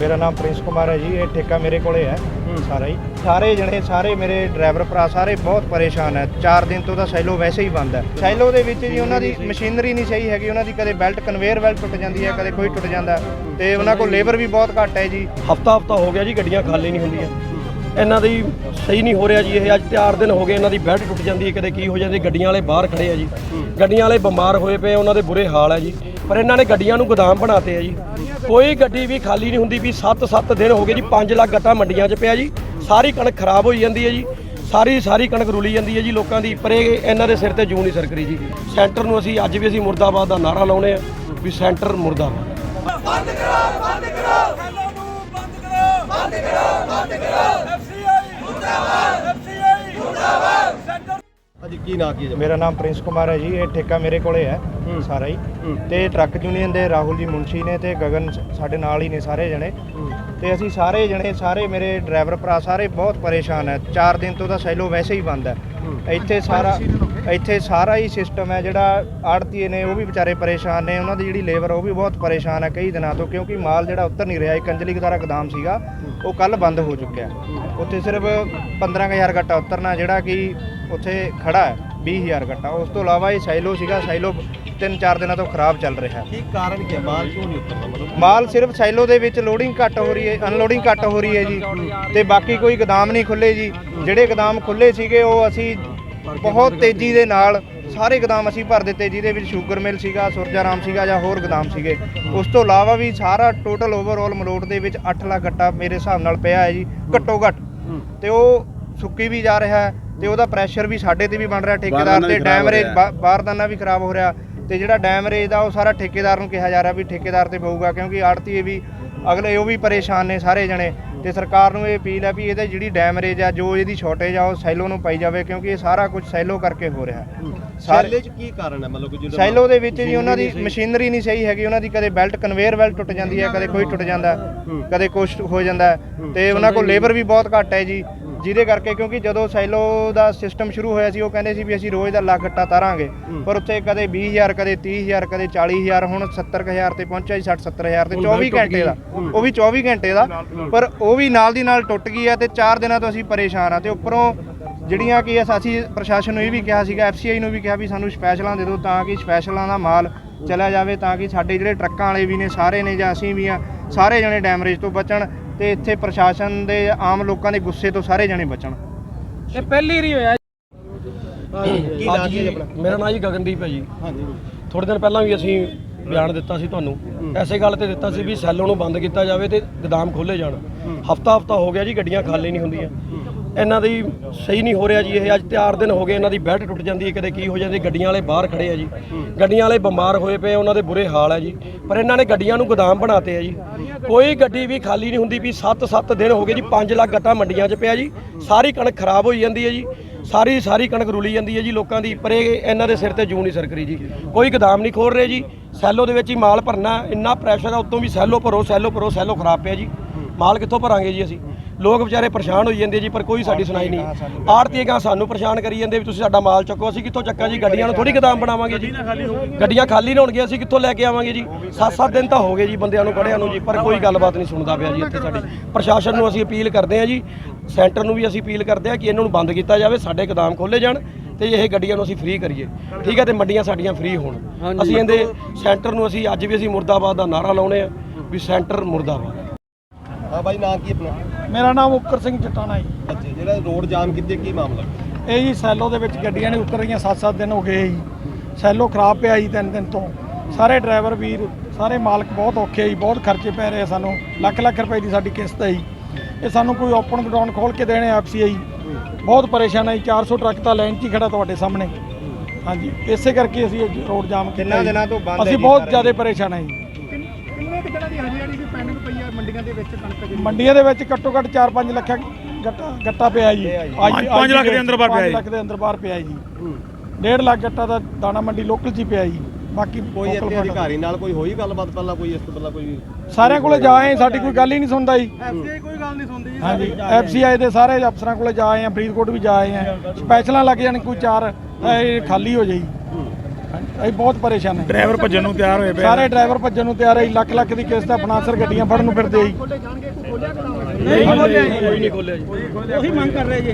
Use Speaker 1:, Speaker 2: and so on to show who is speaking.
Speaker 1: ਮੇਰਾ ਨਾਮ ਪ੍ਰਿੰਸ ਕੁਮਾਰ ਹੈ ਜੀ ਇਹ ਠੇਕਾ ਮੇਰੇ ਕੋਲੇ ਹੈ ਸਾਰਾ ਹੀ। ਸਾਰੇ ਜਣੇ ਸਾਰੇ ਮੇਰੇ ਡਰਾਈਵਰ ਭਰਾ ਸਾਰੇ ਬਹੁਤ ਪਰੇਸ਼ਾਨ ਹੈ। 4 ਦਿਨ ਤੋਂ ਤਾਂ ਸੈਲੋ ਵੈਸੇ ਹੀ ਬੰਦ ਹੈ। ਸੈਲੋ ਦੇ ਵਿੱਚ ਜੀ ਉਹਨਾਂ ਦੀ ਮਸ਼ੀਨਰੀ ਨਹੀਂ ਸਹੀ ਹੈਗੀ ਉਹਨਾਂ ਦੀ ਕਦੇ ਬੈਲਟ ਕਨਵੇਅਰ ਬੈਲਟ ਟੁੱਟ ਜਾਂਦੀ ਹੈ ਕਦੇ ਕੋਈ ਟੁੱਟ ਜਾਂਦਾ ਤੇ ਉਹਨਾਂ ਕੋਲ ਲੇਬਰ ਵੀ ਬਹੁਤ ਘੱਟ ਹੈ ਜੀ।
Speaker 2: ਹਫਤਾ ਹਫਤਾ ਹੋ ਗਿਆ ਜੀ ਗੱਡੀਆਂ ਖਾਲੀ ਨਹੀਂ ਹੁੰਦੀਆਂ। ਇਹਨਾਂ ਦੀ ਸਹੀ ਨਹੀਂ ਹੋ ਰਿਹਾ ਜੀ ਇਹ ਅੱਜ 4 ਦਿਨ ਹੋ ਗਏ ਇਹਨਾਂ ਦੀ ਬੈਲਟ ਟੁੱਟ ਜਾਂਦੀ ਹੈ ਕਦੇ ਕੀ ਹੋ ਜਾਂਦੀ ਗੱਡੀਆਂ ਵਾਲੇ ਬਾਹਰ ਖੜੇ ਆ ਜੀ। ਗੱਡੀਆਂ ਵਾਲੇ ਬਿਮਾਰ ਹੋਏ ਪਏ ਉਹਨਾਂ ਦੇ ਬੁਰੇ ਹਾਲ ਹੈ ਜੀ। ਪਰ ਇਹਨਾਂ ਨੇ ਗੱਡੀਆਂ ਨੂੰ ਗੋਦਾਮ ਬਣਾਤੇ ਆ ਜੀ। ਕੋਈ ਗੱਡੀ ਵੀ ਖਾਲੀ ਨਹੀਂ ਹੁੰਦੀ ਵੀ 7-7 ਦਿਨ ਹੋ ਗਏ ਜੀ 5 ਲੱਖ ਗੱਟਾ ਮੰਡੀਆਂ 'ਚ ਪਿਆ ਜੀ। ਸਾਰੀ ਕਣਕ ਖਰਾਬ ਹੋਈ ਜਾਂਦੀ ਹੈ ਜੀ। ਸਾਰੀ ਸਾਰੀ ਕਣਕ ਰੁਲੀ ਜਾਂਦੀ ਹੈ ਜੀ ਲੋਕਾਂ ਦੀ। ਪਰ ਇਹ ਇਹਨਾਂ ਦੇ ਸਿਰ ਤੇ ਜੂੰ ਨਹੀਂ ਸਰਕਰੀ ਜੀ। ਸੈਂਟਰ ਨੂੰ ਅਸੀਂ ਅੱਜ ਵੀ ਅਸੀਂ ਮੁਰਦਾਬਾਦ ਦਾ ਨਾਰਾ ਲਾਉਣੇ ਆ ਵੀ ਸੈਂਟਰ ਮੁਰਦਾਬਾਦ।
Speaker 3: ਬੰਦ ਕਰੋ ਬੰਦ ਕਰੋ। ਸੈਲੋ ਨੂੰ ਬੰਦ ਕਰੋ। ਬੰਦ ਕਰੋ ਬੰਦ ਕਰੋ। ਐਫਸੀਆਈ ਮੁਰਦਾਬਾਦ। ਐਫਸੀਆਈ ਮੁਰਦਾਬਾਦ।
Speaker 2: ਹਾਂਜੀ ਕੀ ਨਾਂ ਕੀ
Speaker 1: ਮੇਰਾ ਨਾਮ ਪ੍ਰਿੰਸ ਕੁਮਾਰ ਹੈ ਜੀ ਇਹ ਠੇਕਾ ਮੇਰੇ ਕੋਲੇ ਹੈ ਸਾਰਾ ਹੀ। ਤੇ ਟਰੱਕ ਯੂਨੀਅਨ ਦੇ ਰਾਹੁਲ ਜੀ ਮੁੰਸ਼ੀ ਨੇ ਤੇ ਗਗਨ ਸਾਡੇ ਨਾਲ ਹੀ ਨੇ ਸਾਰੇ ਜਣੇ। ਤੇ ਅਸੀਂ ਸਾਰੇ ਜਣੇ ਸਾਰੇ ਮੇਰੇ ਡਰਾਈਵਰ ਭਰਾ ਸਾਰੇ ਬਹੁਤ ਪਰੇਸ਼ਾਨ ਹੈ। 4 ਦਿਨ ਤੋਂ ਤਾਂ ਸੈਲੋ ਵੈਸੇ ਹੀ ਬੰਦ ਹੈ। ਇੱਥੇ ਸਾਰਾ ਇੱਥੇ ਸਾਰਾ ਹੀ ਸਿਸਟਮ ਹੈ ਜਿਹੜਾ ਆੜਤੀਏ ਨੇ ਉਹ ਵੀ ਵਿਚਾਰੇ ਪਰੇਸ਼ਾਨ ਨੇ। ਉਹਨਾਂ ਦੀ ਜਿਹੜੀ ਲੇਬਰ ਉਹ ਵੀ ਬਹੁਤ ਪਰੇਸ਼ਾਨ ਹੈ ਕਈ ਦਿਨਾਂ ਤੋਂ ਕਿਉਂਕਿ ਮਾਲ ਜਿਹੜਾ ਉੱਤਰ ਨਹੀਂ ਰਿਹਾ। ਇੱਕ ਕੰਜਲੀ ਦਾ ਗਦਾਮ ਸੀਗਾ ਉਹ ਕੱਲ ਬੰਦ ਹੋ ਚੁੱਕਿਆ। ਉੱਥੇ ਸਿਰਫ 15000 ਗੱਟਾ ਉਤਰਨਾ ਜਿਹੜਾ ਕਿ ਉੱਥੇ ਖੜਾ ਹੈ 20000 ਗੱਟਾ। ਉਸ ਤੋਂ ਇਲਾਵਾ ਇਹ ਸਾਈਲੋ ਸੀਗਾ ਸਾਈਲੋ ਤਿੰਨ ਚਾਰ ਦਿਨਾਂ ਤੋਂ ਖਰਾਬ ਚੱਲ ਰਿਹਾ ਹੈ।
Speaker 2: ਕੀ ਕਾਰਨ ਕੀ ਹੈ? ਮਾਲ ਕਿਉਂ ਨਹੀਂ ਉਤਰਦਾ ਮਤਲਬ
Speaker 1: ਮਾਲ ਸਿਰਫ ਸਾਈਲੋ ਦੇ ਵਿੱਚ ਲੋਡਿੰਗ ਘੱਟ ਹੋ ਰਹੀ ਹੈ ਅਨਲੋਡਿੰਗ ਘੱਟ ਹੋ ਰਹੀ ਹੈ ਜੀ। ਤੇ ਬਾਕੀ ਕੋਈ ਗਦਾਮ ਨਹੀਂ ਖੁੱਲੇ ਜੀ। ਜਿਹੜੇ ਗਦਾਮ ਖੁੱਲੇ ਸੀਗੇ ਉਹ ਅਸੀਂ ਬਹੁਤ ਤੇਜ਼ੀ ਦੇ ਨਾਲ ਸਾਰੇ ਗਦਾਮ ਅਸੀਂ ਭਰ ਦਿੱਤੇ ਜਿਹਦੇ ਵਿੱਚ ਸ਼ੂਗਰ ਮਿਲ ਸੀਗਾ ਸੁਰਜਾਰਾਮ ਸੀਗਾ ਜਾਂ ਹੋਰ ਗਦਾਮ ਸੀਗੇ। ਉਸ ਤੋਂ ਇਲਾਵਾ ਵੀ ਸਾਰਾ ਟੋਟਲ ਓਵਰਆਲ ਮਲੋਟ ਦੇ ਵਿੱਚ 8 ਲੱਖ ਗੱਟਾ ਮੇਰੇ ਹਿਸਾਬ ਨਾਲ ਪਿਆ ਹੈ ਜੀ ਘੱਟੋ ਘੱਟ। ਤੇ ਉਹ ਸੁੱਕੀ ਵੀ ਜਾ ਰਿਹਾ ਹੈ ਤੇ ਉਹਦਾ ਪ੍ਰੈਸ਼ਰ ਵੀ ਸਾਡੇ ਤੇ ਵੀ ਬਣ ਰਿਹਾ ਠੇਕੇਦਾਰ ਤੇ ਡੈਮਰੇਜ ਬਾਰਦਾਨਾ ਵੀ ਖਰਾਬ ਹੋ ਰਿਹਾ ਤੇ ਜਿਹੜਾ ਡੈਮਰੇਜ ਦਾ ਉਹ ਸਾਰਾ ਠੇਕੇਦਾਰ ਨੂੰ ਕਿਹਾ ਜਾ ਰਿਹਾ ਵੀ ਠੇਕੇਦਾਰ ਤੇ ਪਊਗਾ ਕਿਉਂਕਿ ਆੜਤੀਏ ਵੀ ਅਗਲੇ ਉਹ ਵੀ ਪਰੇਸ਼ਾਨ ਨੇ ਸਾਰੇ ਜਣੇ ਤੇ ਸਰਕਾਰ ਨੂੰ ਇਹ ਅਪੀਲ ਹੈ ਵੀ ਇਹਦੇ ਜਿਹੜੀ ਡੈਮਰੇਜ ਆ ਜੋ ਇਹਦੀ ਸ਼ਾਰਟੇਜ ਆ ਉਹ ਸੈਲੋ ਨੂੰ ਪਾਈ ਜਾਵੇ ਕਿਉਂਕਿ ਇਹ ਸਾਰਾ ਕੁਝ ਸੈਲੋ ਕਰਕੇ ਹੋ ਰਿਹਾ
Speaker 2: ਸੈਲੇ ਚ ਕੀ ਕਾਰਨ ਹੈ? ਮਤਲਬ ਕਿ ਜਦੋਂ
Speaker 1: ਸੈਲੋ ਦੇ ਵਿੱਚ ਜੀ ਉਹਨਾਂ ਦੀ ਮਸ਼ੀਨਰੀ ਨਹੀਂ ਸਹੀ ਹੈਗੀ ਉਹਨਾਂ ਦੀ ਕਦੇ ਬੈਲਟ ਕਨਵੇਅਰ ਬੈਲਟ ਟੁੱਟ ਜਾਂਦੀ ਹੈ ਕਦੇ ਕੋਈ ਟੁੱਟ ਜਾਂਦਾ ਕਦੇ ਕੁਛ ਹੋ ਜਾਂਦਾ ਤੇ ਉਹਨਾਂ ਕੋਲ ਲੇਬਰ ਵੀ ਬਹੁਤ ਘੱਟ ਹੈ ਜੀ। ਜਿਹਦੇ ਕਰਕੇ ਕਿਉਂਕਿ ਜਦੋਂ ਸੈਲੋ ਦਾ ਸਿਸਟਮ ਸ਼ੁਰੂ ਹੋਇਆ ਸੀ ਉਹ ਕਹਿੰਦੇ ਸੀ ਵੀ ਅਸੀਂ ਰੋਜ਼ ਦਾ ਲੱਖ ਗੱਟਾ ਤਾਰਾਂਗੇ। ਪਰ ਉੱਥੇ ਕਦੇ 20000 ਕਦੇ 30000 ਕਦੇ 40000 ਹੁਣ 70000 ਤੇ ਪਹੁੰਚਿਆ ਜੀ 60 70000 ਤੇ 24 ਘੰਟੇ ਦਾ। ਉਹ ਵੀ 24 ਘੰਟੇ ਦਾ। ਪਰ ਉਹ ਵੀ ਨਾਲ ਦੀ ਨਾਲ ਟੁੱਟ ਗਈ ਹੈ ਤੇ 4 ਦਿਨਾਂ ਤੋਂ ਅਸੀਂ ਪਰੇਸ਼ਾਨ ਆ। ਤੇ ਉੱਪਰੋਂ ਜਿਹੜੀਆਂ ਕਿ ਅਸ- ਅਸੀਂ ਪ੍ਰਸ਼ਾਸਨ ਨੂੰ ਇਹ ਵੀ ਕਿਹਾ ਸੀਗਾ ਐਫਸੀਆਈ ਨੂੰ ਵੀ ਕਿਹਾ ਵੀ ਸਾਨੂੰ ਸਪੈਸ਼ਲਾਂ ਦੇ ਦਿਓ ਤਾਂ ਕਿ ਸਪੈਸ਼ਲਾਂ ਦਾ ਮਾਲ ਚਲਾ ਜਾਵੇ ਤਾਂ ਕਿ ਸਾਡੇ ਜਿਹੜੇ ਟਰੱਕਾਂ ਵਾਲੇ ਵੀ ਨੇ ਸਾਰੇ ਨੇ ਜਾਂ ਅਸੀਂ ਵੀ ਆ ਸਾਰੇ ਜਣੇ ਡੈਮਰੇਜ ਤੋਂ ਬਚਣ। ਤੇ ਇੱਥੇ ਪ੍ਰਸ਼ਾਸਨ ਦੇ ਆਮ ਲੋਕਾਂ ਦੇ ਗੁੱਸੇ ਤੋਂ ਸਾਰੇ ਜਣੇ ਬਚਣ।
Speaker 4: ਇਹ ਪਹਿਲੀ ਰੀ ਹੋਇਆ
Speaker 2: ਕੀ ਨਾਂ ਕੀ ਹੈ ਆਪਣਾ?
Speaker 5: ਮੇਰਾ ਨਾਮ ਜੀ ਗਗਨਦੀਪ ਹੈ ਜੀ।
Speaker 2: ਹਾਂਜੀ।
Speaker 5: ਥੋੜੇ ਦਿਨ ਪਹਿਲਾਂ ਵੀ ਅਸੀਂ ਬਿਆਨ ਦਿੱਤਾ ਸੀ ਤੁਹਾਨੂੰ। ਐਸੇ ਗੱਲ ਤੇ ਦਿੱਤਾ ਸੀ ਵੀ ਸੈਲੋ ਨੂੰ ਬੰਦ ਕੀਤਾ ਜਾਵੇ ਤੇ ਗਦਾਮ ਖੋਲੇ ਜਾਣ। ਹਫਤਾ ਹਫਤਾ ਹੋ ਗਿਆ ਜੀ ਗੱਡੀਆਂ ਖਾਲੀ ਨਹੀਂ ਹੁੰਦੀਆਂ। ਇਹਨਾਂ ਦੀ ਸਹੀ ਨਹੀਂ ਹੋ ਰਿਹਾ ਜੀ, ਇਹ ਅੱਜ 4 ਦਿਨ ਹੋ ਗਏ, ਇਹਨਾਂ ਦੀ ਬੈਲਟ ਟੁੱਟ ਜਾਂਦੀ ਹੈ ਕਦੇ ਕੀ ਹੋ ਜਾਂਦੀ ਗੱਡੀਆਂ ਵਾਲੇ ਬਾਹਰ ਖੜੇ ਆ ਜੀ। ਗੱਡੀਆਂ ਵਾਲੇ ਬਿਮਾਰ ਹੋਏ ਪਏ ਉਹਨਾਂ ਦੇ ਬੁਰੇ ਹਾਲ ਹੈ ਜੀ। ਪਰ ਇਹਨਾਂ ਨੇ ਗੱਡੀਆਂ ਨੂੰ ਗੋਦਾਮ ਬਣਾਤੇ ਆ ਜੀ। ਕੋਈ ਗੱਡੀ ਵੀ ਖਾਲੀ ਨਹੀਂ ਹੁੰਦੀ ਵੀ 7-7 ਦਿਨ ਹੋ ਗਏ ਜੀ 5 ਲੱਖ ਗੱਟਾ ਮੰਡੀਆਂ 'ਚ ਪਿਆ ਜੀ। ਸਾਰੀ ਕਣਕ ਖਰਾਬ ਹੋਈ ਜਾਂਦੀ ਹੈ ਜੀ। ਸਾਰੀ ਸਾਰੀ ਕਣਕ ਰੁਲੀ ਜਾਂਦੀ ਹੈ ਜੀ ਲੋਕਾਂ ਦੀ, ਪਰ ਇਹ, ਇਹਨਾਂ ਦੇ ਸਿਰ ਤੇ ਜੂੰ ਨਹੀਂ ਸਰਕਰੀ ਜੀ। ਕੋਈ ਗਦਾਮ ਨਹੀਂ ਖੋਲ ਰਹੇ ਜੀ। ਸੈਲੋ ਦੇ ਵਿੱਚ ਹੀ ਮਾਲ ਭਰਨਾ, ਇੰਨਾ ਪ੍ਰੈਸ਼ਰ ਆ, ਉਤੋਂ ਵੀ ਸੈਲੋ ਭਰੋ ਸੈਲੋ ਭਰੋ, ਸੈਲੋ ਖਰਾਬ ਪਿਆ ਜੀ। ਮਾਲ ਕਿੱਥੋਂ ਭਰਾਂਗੇ ਜੀ ਅਸੀਂ? ਲੋਕ ਵਿਚਾਰੇ ਪਰੇਸ਼ਾਨ ਹੋਈ ਜਾਂਦੇ ਜੀ ਪਰ ਕੋਈ ਸਾਡੀ ਸੁਣਾਈ ਨਹੀਂ। ਆੜਤੀਏ ਗਾਂ ਸਾਨੂੰ ਪਰੇਸ਼ਾਨ ਕਰੀ ਜਾਂਦੇ ਵੀ ਤੁਸੀਂ ਸਾਡਾ ਮਾਲ ਚੱਕੋ ਅਸੀਂ ਕਿੱਥੋਂ ਚੱਕਾਂ ਜੀ? ਗੱਡੀਆਂ ਨੂੰ ਥੋੜੀ ਗਦਾਮ ਬਣਾਵਾਂਗੇ ਜੀ। ਗੱਡੀਆਂ ਖਾਲੀ ਨਾ ਹੋਣਗੀਆਂ ਅਸੀਂ ਕਿੱਥੋਂ ਲੈ ਕੇ ਆਵਾਂਗੇ ਜੀ? 7-7 ਦਿਨ ਤਾਂ ਹੋ ਗਏ ਜੀ ਬੰਦਿਆਂ ਨੂੰ ਖੜਿਆਂ ਨੂੰ ਜੀ ਪਰ ਕੋਈ ਗੱਲਬਾਤ ਨਹੀਂ ਸੁਣਦਾ ਪਿਆ ਜੀ ਇੱਥੇ ਸਾਡੀ। ਪ੍ਰਸ਼ਾਸਨ ਨੂੰ ਅਸੀਂ ਅਪੀਲ ਕਰਦੇ ਹਾਂ ਜੀ ਸੈਂਟਰ ਨੂੰ ਵੀ ਅਸੀਂ ਅਪੀਲ ਕਰਦੇ ਹਾਂ ਕਿ ਇਹਨਾਂ ਨੂੰ ਬੰਦ ਕੀਤਾ ਜਾਵੇ ਸਾਡੇ ਗਦਾਮ ਖੋਲੇ ਜਾਣ ਤੇ ਇਹ ਗੱਡੀਆਂ ਨੂੰ ਅਸੀਂ ਫ੍ਰੀ ਕਰੀਏ। ਠੀਕ ਹੈ ਤੇ ਮੰਡੀਆਂ ਸਾਡੀਆਂ ਫ੍ਰੀ ਹੋਣ। ਅਸੀਂ ਇਹਦੇ ਸੈਂਟਰ ਨੂੰ ਅਸੀਂ ਅੱਜ ਵੀ ਅਸੀਂ ਮੁਰਦਾਬਾਦ ਦਾ ਨਾਰਾ ਲਾਉਣੇ ਆ ਵੀ ਸੈਂਟਰ ਮੁਰਦਾਬਾਦ।
Speaker 2: ਹਾਂ ਬਾਈ ਨਾਂ ਕੀ ਆਪਣਾ?
Speaker 4: ਮੇਰਾ ਨਾਮ ਉੱਕਰ ਸਿੰਘ ਚਟਾਣਾ ਜੀ।
Speaker 2: ਅੱਛਾ ਜਿਹੜਾ ਰੋਡ ਜਾਮ ਕੀਤੇ ਕੀ ਮਾਮਲਾ?
Speaker 4: ਇਹ ਜੀ ਸੈਲੋ ਦੇ ਵਿੱਚ ਗੱਡੀਆਂ ਨਹੀਂ ਉਤਰ ਰਹੀਆਂ 7-7 ਦਿਨ ਹੋ ਗਏ ਜੀ। ਸੈਲੋ ਖਰਾਬ ਪਿਆ ਜੀ ਤਿੰਨ ਦਿਨ ਤੋਂ। ਸਾਰੇ ਡਰਾਈਵਰ ਵੀਰ ਸਾਰੇ ਮਾਲਕ ਬਹੁਤ ਔਖੇ ਜੀ ਬਹੁਤ ਖਰਚੇ ਪੈ ਰਹੇ ਆ ਸਾਨੂੰ। ਲੱਖ ਲੱਖ ਰੁਪਏ ਦੀ ਸਾਡੀ ਕਿਸ਼ਤ ਹੈ ਜੀ। ਇਹ ਸਾਨੂੰ ਕੋਈ ਓਪਨ ਗਡਾਊਨ ਖੋਲ ਕੇ ਦੇਣੇ ਐਫਸੀਆਈ ਬਹੁਤ ਪਰੇਸ਼ਾਨ ਹੈ ਜੀ 400 ਟਰੱਕ ਤਾਂ ਲਾਈਨ 'ਚ ਹੀ ਖੜਾ ਤੁਹਾਡੇ ਸਾਹਮਣੇ। ਹਾਂਜੀ ਇਸੇ ਕਰਕੇ ਅਸੀਂ ਰੋਡ ਜਾਮ ਕੀਤਾ ਜੀ।
Speaker 1: ਦਿਨਾਂ ਤੋਂ ਬੰਦ
Speaker 4: ਅਸੀਂ ਬਹੁਤ। ਜ਼ਿਆਦਾ ਪਰੇਸ਼ਾਨ ਹੈ ਜੀ।
Speaker 6: ਕਿੰਨੇ ਦੀ ਹਰੀ ਹਰੀ ਦੀ ਪੈਂਡਿੰਗ ਪਈ ਆ ਮੰਡੀਆਂ ਦੇ ਵਿੱਚ ਕਣਕ ਦੀ
Speaker 4: ਮੰਡੀਆਂ ਦੇ ਵਿੱਚ ਘੱਟੋ ਘੱਟ 4-5 ਲੱਖ ਗੱਟਾ ਗੱਟਾ ਪਿਆ ਜੀ।
Speaker 6: ਪੰਜ- ਪੰਜ ਲੱਖ ਦੇ ਅੰਦਰ ਬਾਹਰ ਪਿਆ ਜੀ।
Speaker 4: 5 ਲੱਖ ਦੇ ਅੰਦਰ ਬਾਹਰ ਪਿਆ ਜੀ। 1.5 ਲੱਖ ਗੱਟਾ ਦਾ ਦਾਣਾ ਮੰਡੀ ਲੋਕਲ 'ਚ ਹੀ ਪਿਆ ਜੀ। ਬਾਕੀ
Speaker 2: ਕੋਈ ਇੱਥੇ ਅਧਿਕਾਰੀ ਨਾਲ ਕੋਈ ਹੋਈ ਗੱਲਬਾਤ ਪਹਿਲਾਂ ਕੋਈ ਇਸ ਤੋਂ ਪਹਿਲਾਂ ਕੋਈ?
Speaker 4: ਸਾਰਿਆਂ ਕੋਲੇ ਜਾ ਆਏ ਸਾਡੀ ਕੋਈ ਗੱਲ ਹੀ ਨਹੀਂ ਸੁਣਦਾ ਜੀ।
Speaker 6: ਐਫਸੀਆਈ ਕੋਈ ਗੱਲ ਨਹੀਂ ਸੁਣਦੀ ਜੀ
Speaker 4: ਹਾਂਜੀ ਐਫਸੀਆਈ ਦੇ ਸਾਰੇ ਅਫਸਰਾਂ ਕੋਲੇ ਜਾ ਆਏ ਆ ਫਰੀਦਕੋਟ ਵੀ ਜਾ ਆਏ ਆ। ਸਪੈਸ਼ਲਾਂ ਲੱਗ ਜਾਣ ਕੋਈ ਚਾਰ ਇਹ ਖਾਲੀ ਹੋ ਜਾਈ ਅਸੀਂ ਬਹੁਤ ਪਰੇਸ਼ਾਨ ਹਾਂ।
Speaker 7: ਡਰਾਈਵਰ ਭੱਜਣ ਨੂੰ ਤਿਆਰ ਹੋਏ ਪਏ
Speaker 4: ਸਾਰੇ ਡਰਾਈਵਰ ਭੱਜਣ ਨੂੰ ਤਿਆਰ ਹੈ ਲੱਖ ਲੱਖ ਦੀ ਕਿਸ਼ਤ ਆ ਫਨਾਂਸਰ ਗੱਡੀਆਂ ਫੜਨ ਨੂੰ ਫਿਰਦੇ ਆ ਜੀ।
Speaker 5: ਨਹੀਂ ਕੋਈ ਨਹੀਂ ਖੋਲਿਆ ਜੀ।
Speaker 8: ਉਹੀ ਮੰਗ ਕਰ ਰਹੇ ਜੀ।